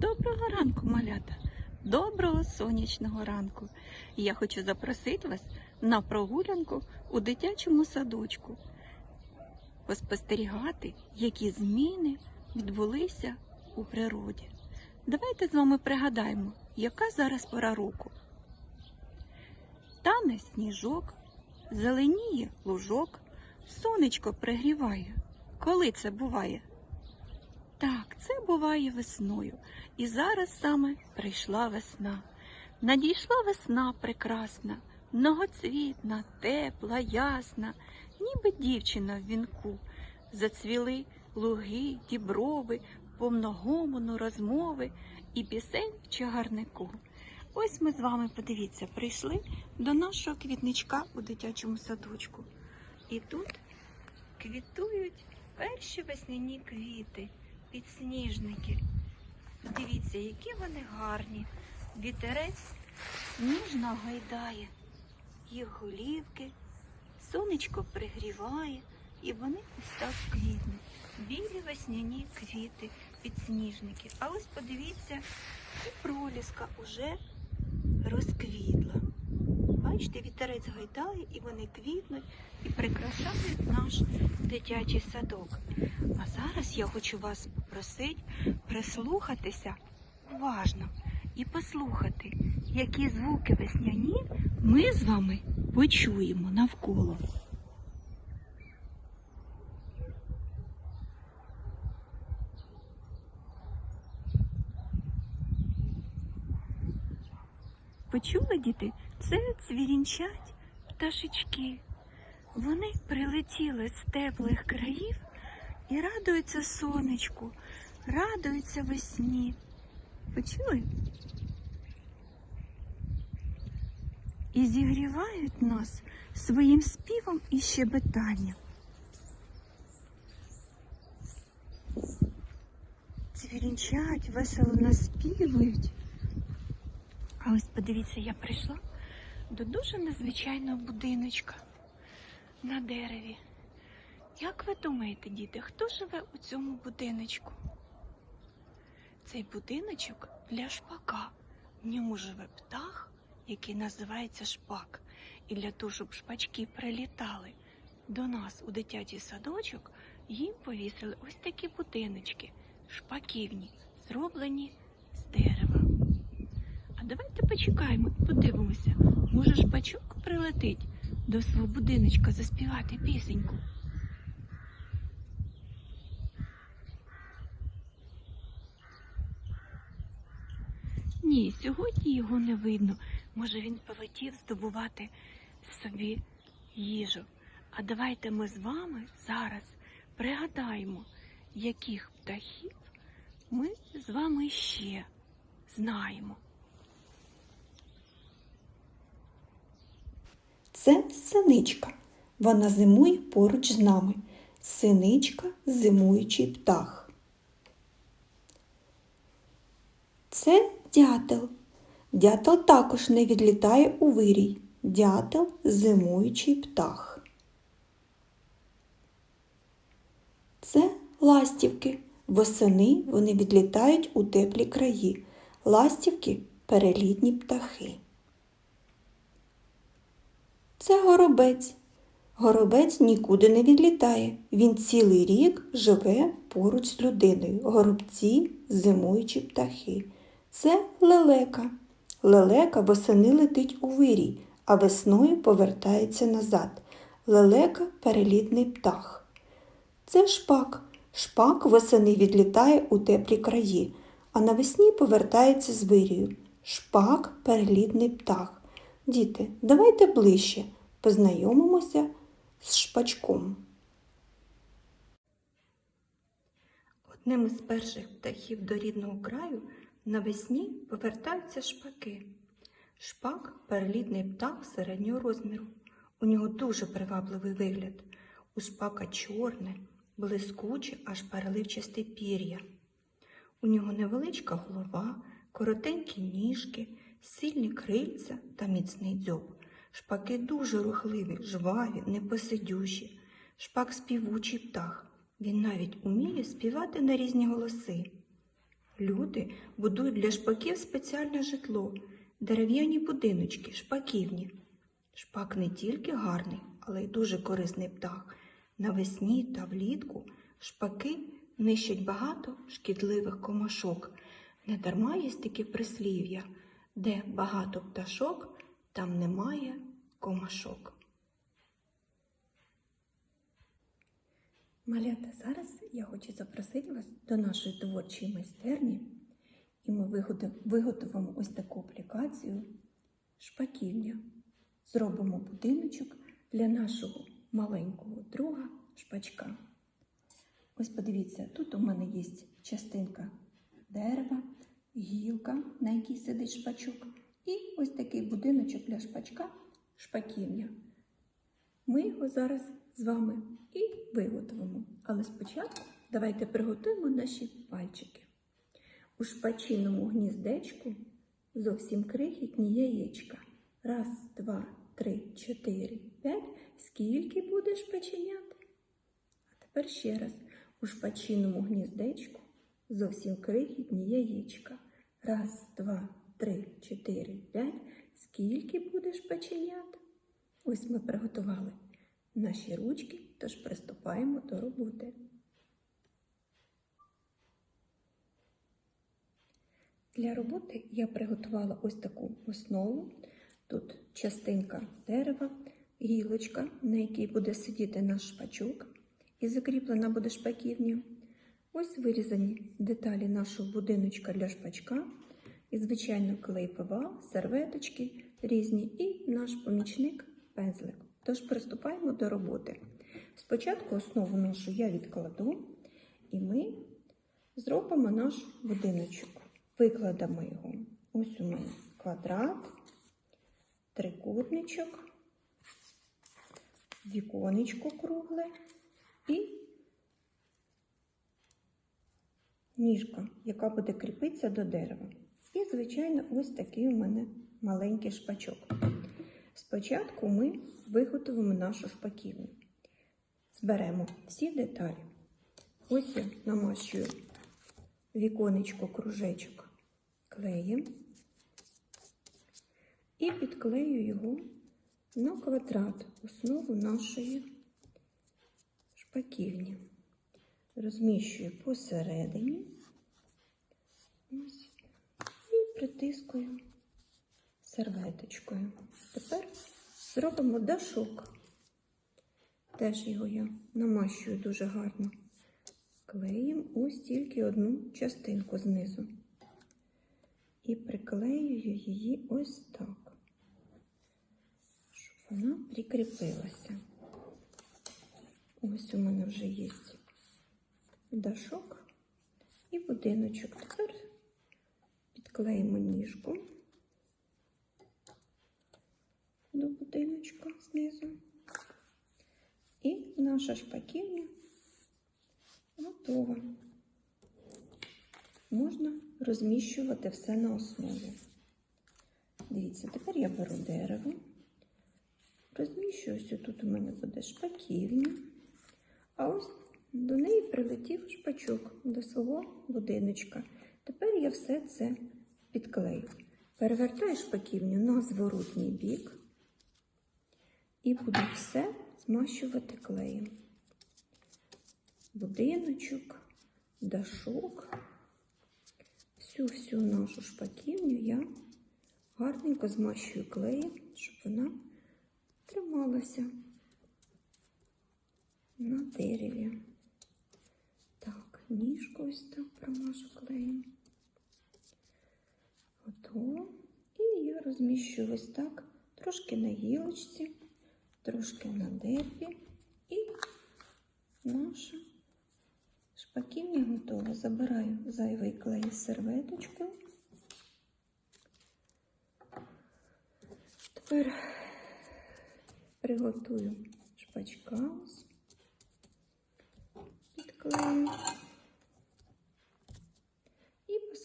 Доброго ранку, малята! Доброго сонячного ранку! Я хочу запросити вас на прогулянку у дитячому садочку, поспостерігати, які зміни відбулися у природі. Давайте з вами пригадаємо, яка зараз пора року. Тане сніжок, зеленіє лужок, сонечко пригріває. Коли це буває? Так, це буває весною. І зараз саме прийшла весна. Надійшла весна прекрасна, многоцвітна, тепла, ясна, ніби дівчина в вінку. Зацвіли луги, діброви, повногомону розмови і пісень в чагарнику. Ось ми з вами, подивіться, прийшли до нашого квітничка у дитячому садочку. І тут квітують перші весняні квіти підсніжники. Дивіться, які вони гарні. Вітерець ніжно гайдає їх голівки, сонечко пригріває, і вони ось так квітнуть. Білі весняні квіти, підсніжники. А ось подивіться, і проліска уже розквітла. Бачите, вітерець гайдає, і вони квітнуть і прикрашають наш дитячий садок. А зараз я хочу вас попросити прислухатися уважно і послухати, які звуки весняні ми з вами почуємо навколо. Почули, діти? Це цвірінчать пташечки. Вони прилетіли з теплих країв і радуються сонечку, радуються весні. Почули? І зігрівають нас своїм співом і щебетанням. Цвірінчать, весело наспівують. Ось подивіться, я прийшла до дуже незвичайного будиночка на дереві. Як ви думаєте, діти, хто живе у цьому будиночку? Цей будиночок для шпака. В ньому живе птах, який називається шпак. І для того, щоб шпачки прилітали до нас у дитячий садочок, їм повісили ось такі будиночки, шпаківні, зроблені з дерева. Давайте почекаємо і подивимося. Може, шпачок прилетить до свого будиночка заспівати пісеньку. Ні, сьогодні його не видно. Може, він полетів здобувати собі їжу. А давайте ми з вами зараз пригадаємо, яких птахів ми з вами ще знаємо. Це синичка. Вона зимує поруч з нами. Синичка зимуючий птах. Це дятел. Дятел також не відлітає у вирій. Дятел зимуючий птах. Це ластівки. Восени вони відлітають у теплі краї. Ластівки перелітні птахи. Це горобець. Горобець нікуди не відлітає. Він цілий рік живе поруч з людиною. Горобці зимуючі птахи. Це лелека. Лелека восени летить у вирій, а весною повертається назад. Лелека перелітний птах. Це шпак. Шпак восени відлітає у теплі краї, а навесні повертається з вирію. Шпак перелітний птах. Діти, давайте ближче познайомимося з шпачком. Одним із перших птахів до рідного краю навесні повертаються шпаки. Шпак перелітний птах середнього розміру. У нього дуже привабливий вигляд. У шпака чорне, блискуче, аж переливчасте пір'я. У нього невеличка голова, коротенькі ніжки, сильні крильця та міцний дзьоб. Шпаки дуже рухливі, жваві, непосидючі. Шпак співучий птах. Він навіть уміє співати на різні голоси. Люди будують для шпаків спеціальне житло, дерев'яні будиночки, шпаківні. Шпак не тільки гарний, але й дуже корисний птах. Навесні та влітку шпаки нищать багато шкідливих комашок. Недарма є такі прислів'я, де багато пташок, там немає комашок. Малята, зараз я хочу запросити вас до нашої творчої майстерні, і ми виготовимо ось таку аплікацію шпаківня. Зробимо будиночок для нашого маленького друга шпачка. Ось подивіться, тут у мене є частинка дерева, гілка, на якій сидить шпачок, і ось такий будиночок для шпачка шпаківня. Ми його зараз з вами і виготовимо. Але спочатку давайте приготуємо наші пальчики. У шпачиному гніздечку зовсім крихітні яєчка. Раз, два, три, чотири, п'ять. Скільки буде шпаченят? А тепер ще раз. У шпачиному гніздечку зовсім крихітні яєчка. Раз, два, три, чотири, п'ять. Скільки буде шпаченят? Ось ми приготували наші ручки, тож приступаємо до роботи. Для роботи я приготувала ось таку основу. Тут частинка дерева, гілочка, на якій буде сидіти наш шпачок, і закріплена буде шпаківня. Ось вирізані деталі нашого будиночка для шпачка. І, звичайно, клей ПВА, серветочки різні і наш помічник пензлик. Тож приступаємо до роботи. Спочатку основу нашу я відкладу, і ми зробимо наш будиночок. Викладемо його. Ось у мене квадрат, трикутничок, віконечко кругле і ніжка, яка буде кріпитися до дерева. І, звичайно, ось такий у мене маленький шпачок. Спочатку ми виготовимо нашу шпаківню. Зберемо всі деталі. Ось я намащую віконечко кружечок клеєм і підклею його на квадрат основу нашої шпаківні. Розміщую посередині ось, і притискую серветочкою. Тепер зробимо дашок. Теж його я намащую дуже гарно. Клеїмо ось тільки одну частинку знизу. І приклеюю її ось так, щоб вона прикріпилася. Ось у мене вже є дашок і будиночок. Тепер підклеїмо ніжку до будиночка знизу. І наша шпаківня готова. Можна розміщувати все на основі. Дивіться, тепер я беру дерево, розміщую ось тут у мене буде шпаківня, а ось до неї прилетів шпачок до свого будиночка. Тепер я все це підклею. Перевертаю шпаківню на зворотній бік і буду все змащувати клеєм. Будиночок, дашок, всю-всю нашу шпаківню я гарненько змащую клеєм, щоб вона трималася на дереві. Ніжку ось так промажу клеєм. Готово. І я розміщую ось так, трошки на гілочці, трошки на дереві. І наша шпаківня готова. Забираю зайвий клей з серветочкою. Тепер приготую шпачка. ось. Підклею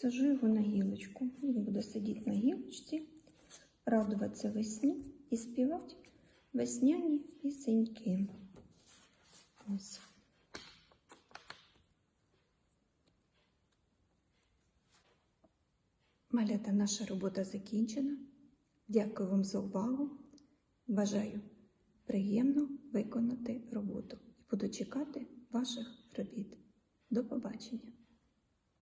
посажу його на гілочку. Він буде сидіти на гілочці, радуватися весні і співати весняні пісеньки. Ось. Малята наша робота закінчена. Дякую вам за увагу. Бажаю приємно виконати роботу буду чекати ваших робіт. До побачення!